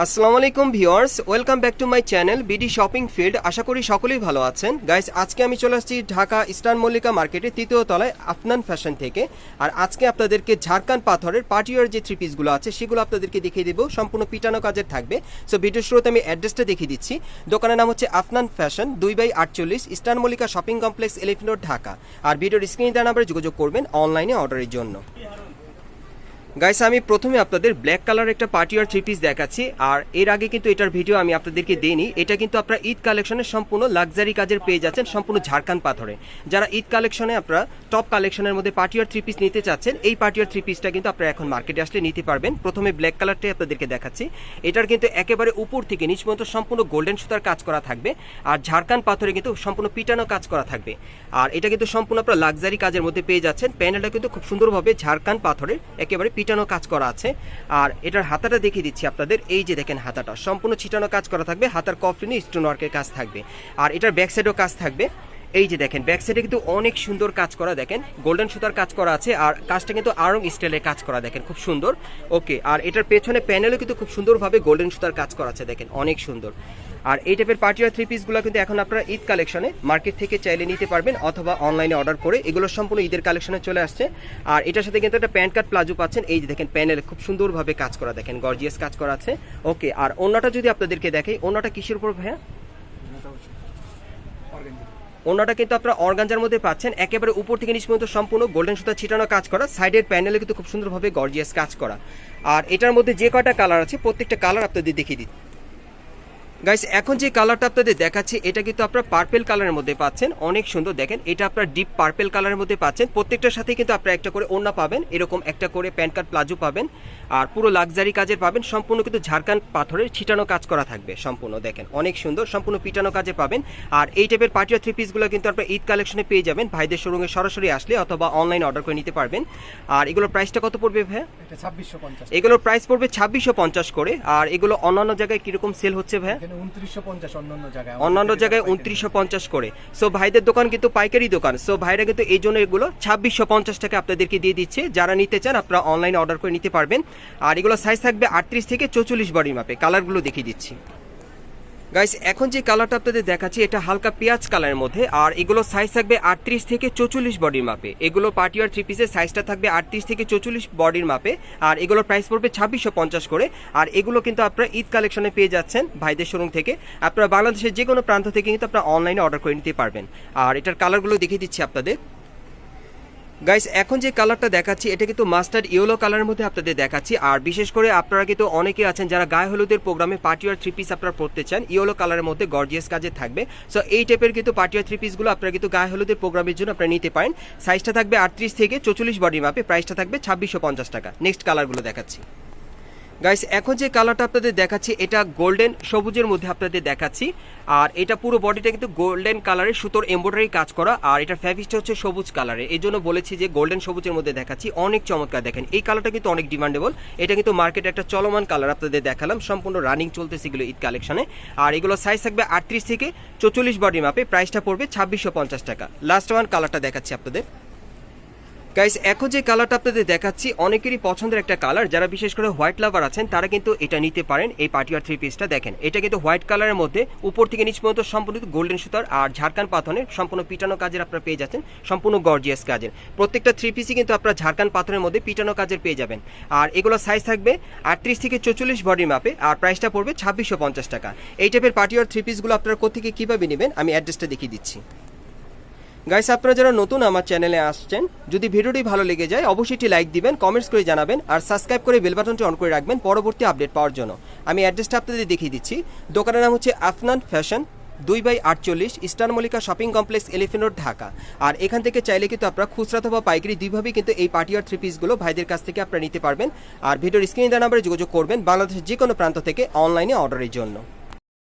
আসসালামু আলাইকুম viewers, welcome back to my channel BD shopping field. আশা করি সকলেই ভালো আছেন। গাইস, আজকে আমি চলে আসছি ঢাকা ইস্টার্ন মল্লিকা মার্কেটে তৃতীয় তলায় আফনান ফ্যাশন থেকে। আর আজকে আপনাদেরকে ঝাড়খান্ড পাথরের পার্টিওয়ার যে থ্রি পিসগুলো আছে, সেগুলো আপনাদেরকে দেখিয়ে দেবো। সম্পূর্ণ পিটানো কাজের থাকবে। সো ভিডিও শুরুতে আমি অ্যাড্রেসটা দেখিয়ে দিচ্ছি। দোকানের নাম হচ্ছে আফনান ফ্যাশন, দুই বাই আটচল্লিশ, eastern Mallika shopping complex elephant road, Dhaka. আর ভিডিওর স্ক্রিনে দেওয়া নাম্বারে যোগাযোগ করবেন অনলাইনে অর্ডারের জন্য। গাইস আমি প্রথমে আপনাদের ব্ল্যাক কালার একটা পার্টি আর থ্রি পিস দেখাচ্ছি, আর এর আগে কিন্তু এটার ভিডিও আমি আপনাদেরকে দিইনি। এটা কিন্তু আপনারা ঈদ কালেকশনের সম্পূর্ণ লাক্সারি কাজের পেয়ে যাচ্ছেন, সম্পূর্ণ ঝাড়খান্ড পাথরে। যারা ঈদ কালেকশনে আপনারা টপ কালেকশনের মধ্যে পার্টি আর থ্রি পিস নিতে চাচ্ছেন, এই পার্টি আর থ্রি পিসটা কিন্তু আপনারা এখন মার্কেটে আসলে নিতে পারবেন। প্রথমে ব্ল্যাক কালারটাই আপনাদেরকে দেখাচ্ছি। এটার কিন্তু একেবারে উপর থেকে নিচ পর্যন্ত সম্পূর্ণ গোল্ডেন সুতার কাজ করা থাকবে, আর ঝাড়খান্ড পাথরে কিন্তু সম্পূর্ণ পিটানো কাজ করা থাকবে। আর এটা কিন্তু সম্পূর্ণ আপনারা লাক্সারি কাজের মধ্যে পেয়ে যাচ্ছেন। প্যানেলটা কিন্তু খুব সুন্দরভাবে ঝাড়খান্ড পাথরের একেবারে পিটানো কাজ করা আছে। আর এটার হাতাটা দেখিয়ে দিচ্ছি আপনাদের। এই যে দেখেন হাতাটা, সম্পূর্ণ ছিটানো কাজ করা থাকবে। হাতার কফলিনে স্টোন ওয়ার্কের কাজ থাকবে। আর এটার ব্যাক সাইডও কাজ থাকবে। এই যে দেখেন ব্যাক সাইডে কিন্তু অনেক সুন্দর কাজ করা, দেখেন গোল্ডেন সুতার কাজ করা আছে, আর কাজটা কিন্তু আরং স্টাইলের কাজ করা, দেখেন, খুব সুন্দর। ওকে আর এটার পেছনে প্যানেলও কিন্তু খুব সুন্দরভাবে গোল্ডেন সুতার কাজ করা আছে, দেখেন, অনেক সুন্দর। আর এই টাইপের পার্টি আর থ্রি পিসগুলো কিন্তু এখন আপনারা ঈদ কালেকশনে মার্কেট থেকে চাইলে নিতে পারবেন, অথবা অনলাইনে অর্ডার করে। এগুলো সম্পূর্ণ ঈদের কালেকশনে চলে আসছে। আর এটার সাথে কিন্তু একটা প্যান্ট কাট প্লাজো পাচ্ছেন। এই যে দেখেন প্যানেলে খুব সুন্দরভাবে কাজ করা, দেখেন গর্জিয়াস কাজ করা আছে। ওকে আর অন্যটা যদি আপনাদেরকে দেখে অন্যটা কিসের উপর ভাইয়া? অন্যটা কিন্তু আপনার অর্গানজার মধ্যে পাচ্ছেন। একেবারে উপর থেকে নিচ পর্যন্ত সম্পূর্ণ গোল্ডেন সুতা ছিটানো কাজ করা। সাইডের প্যানেলে কিন্তু খুব সুন্দরভাবে গর্জিয়াস কাজ করা। আর এটার মধ্যে যে কয়টা কালার আছে, প্রত্যেকটা কালার আপনাদের দেখিয়ে দিই গাইস এখন যে কালারটা আপনাদের দেখাচ্ছি এটা কিন্তু আপনারা পার্পেল কালারের মধ্যে পাচ্ছেন। অনেক সুন্দর। দেখেন এটা আপনার ডিপ পার্পেল কালারের মধ্যে পাচ্ছেন। প্রত্যেকটার সাথে কিন্তু আপনারা একটা করে ওড়না পাবেন। এরকম একটা করে প্যান্ট কার্ড প্লাজো পাবেন। আর পুরো লাক্সারি কাজের পাবেন। সম্পূর্ণ কিন্তু ঝাড়খান্ড পাথরের ছিটানো কাজ করা থাকবে সম্পূর্ণ। দেখেন অনেক সুন্দর। সম্পূর্ণ পিটানো কাজে পাবেন। আর এই টাইপের পার্টি থ্রি পিসগুলো কিন্তু আপনারা ঈদ কালেকশনে পেয়ে যাবেন। ভাইদের শোরুমে সরাসরি আসলে অথবা অনলাইন অর্ডার করে নিতে পারবেন। আর এগুলোর প্রাইসটা কত পড়বে ভাইয়া? ছাব্বিশশো পঞ্চাশ। এগুলোর প্রাইস পড়বে ছাব্বিশশো পঞ্চাশ করে। আর এগুলো অন্যান্য জায়গায় কীরকম সেল হচ্ছে ভাইয়া? পঞ্চাশ অন্যান্য জায়গায় উনত্রিশশো পঞ্চাশ করে। সো ভাইদের দোকান কিন্তু পাইকারি দোকান। সো ভাইরা কিন্তু এই জন্য এগুলো ছাব্বিশশো পঞ্চাশ টাকা আপনাদেরকে দিয়ে দিচ্ছে। যারা নিতে চান আপনারা অনলাইনে অর্ডার করে নিতে পারবেন। আর এগুলো সাইজ থাকবে আটত্রিশ থেকে চৌচল্লিশ বডির মাপে কালারগুলো দেখিয়ে দিচ্ছি। গাইস এখন যে কালারটা আপনাদের দেখাচ্ছি, এটা হালকা পেঁয়াজ কালারের মধ্যে, আর এগুলো সাইজ থাকবে আটত্রিশ থেকে চৌচল্লিশ বডির মাপে। এগুলো পার্টি আর থ্রি পিসের সাইজটা থাকবে আটত্রিশ থেকে চৌচল্লিশ বডির মাপে, আর এগুলোর প্রাইস পড়বে ছাব্বিশশো পঞ্চাশ করে। আর এগুলো কিন্তু আপনারা ঈদ কালেকশনে পেয়ে যাচ্ছেন ভাইদের শোরুম থেকে। আপনারা বাংলাদেশের যে কোনো প্রান্ত থেকে কিন্তু আপনারা অনলাইনে অর্ডার করে নিতে পারবেন। আর এটার কালারগুলো দেখিয়ে দিচ্ছি আপনাদের। গাইস এখন যে কালারটা দেখাচ্ছি, এটা কিন্তু মাস্টার্ড ইয়েলো কালারের মধ্যে আপনাদের দেখাচ্ছি। আর বিশেষ করে আপনারা কিন্তু অনেকে আছেন যারা গায়ে হলুদের প্রোগ্রামে পার্টি আর থ্রি পিস আপনারা পড়তে চান ইয়েলো কালারের মধ্যে গর্জিয়াস কাজে থাকবে। সো এই টাইপের কিন্তু পার্টি আর থ্রি পিসগুলো আপনারা কিন্তু গায়ে হলুদের প্রোগ্রামের জন্য আপনারা নিতে পারেন। সাইজটা থাকবে আটত্রিশ থেকে চৌচল্লিশ বডি মাপে প্রাইসটা থাকবে ছাব্বিশশো টাকা। নেক্সট কালারগুলো দেখাচ্ছি। গাইস এখন যে কালারটা আপনাদের দেখাচ্ছি, এটা গোল্ডেন সবুজের মধ্যে আপনাদের দেখাচ্ছি। আর এটা পুরো বডিটা কিন্তু গোল্ডেন কালারের সুতোর এমব্রয়ডারি কাজ করা। আর এটা ফ্যাব্রিকটা হচ্ছে সবুজ কালারের এই জন্য বলেছি যে গোল্ডেন সবুজের মধ্যে দেখাচ্ছি। অনেক চমৎকার দেখেন। এই কালারটা কিন্তু অনেক ডিমান্ডেবল এটা কিন্তু মার্কেটে একটা চলমান কালার আপনাদের দেখালাম। সম্পূর্ণ রানিং চলতেছে এগুলো ঈদ কালেকশনে আর এগুলো সাইজ থাকবে আটত্রিশ থেকে চৌচল্লিশ বডি মাপে প্রাইসটা পড়বে ছাব্বিশশো টাকা। লাস্ট ওয়ান কালারটা দেখাচ্ছি আপনাদের। গাইস এখন যে কালারটা আপনাদের দেখাচ্ছি, অনেকেরই পছন্দের একটা কালার যারা বিশেষ করে হোয়াইট লাভার আছেন, তারা কিন্তু এটা নিতে পারেন। এই পার্টি আর থ্রি পিসটা দেখেন। এটা কিন্তু হোয়াইট কালারের মধ্যে, উপর থেকে নিচ পর্যন্ত সম্পূর্ণ গোল্ডেন সুতার আর ঝাড়খান পাথনের সম্পূর্ণ পিটানো কাজের আপনারা পেয়ে যাচ্ছেন, সম্পূর্ণ গর্জিয়াস কাজের। প্রত্যেকটা থ্রি পিসই কিন্তু আপনারা ঝাড়খান পাথরের মধ্যে পিটানো কাজের পেয়ে যাবেন। আর এগুলো সাইজ থাকবে আটত্রিশ থেকে চৌচল্লিশ বডির মাপে আর প্রাইসটা পড়বে ছাব্বিশশো পঞ্চাশ টাকা। এই টাইপের পার্টি আর থ্রি পিসগুলো আপনারা কোথেকে কীভাবে নেবেন, আমি অ্যাড্রেসটা দেখিয়ে দিচ্ছি। গাইস আপনারা যারা নতুন আমার চ্যানেলে আসছেন, যদি ভিডিওটি ভালো লেগে যায়, অবশ্যই একটি লাইক দিবেন কমেন্টস করে জানাবেন, আর সাবস্ক্রাইব করে বেল বাটনটি অন করে রাখবেন পরবর্তী আপডেট পাওয়ার জন্য। আমি অ্যাড্রেসটা আপনাদের দেখিয়ে দিচ্ছি। দোকানের নাম হচ্ছে আফনান ফ্যাশন দুই বাই আটচল্লিশ eastern Mallika shopping complex elephant road Dhaka. আর এখান থেকে চাইলে কিন্তু আপনারা খুচরা অথবা পাইকারি দুইভাবেই কিন্তু এই পার্টি আর থ্রি পিসগুলো ভাইদের কাছ থেকে আপনারা নিতে পারবেন। আর ভিডিওর স্ক্রিনে দেওয়া নাম্বারে যোগাযোগ করবেন বাংলাদেশের যে কোনো প্রান্ত থেকে অনলাইনে অর্ডারের জন্য।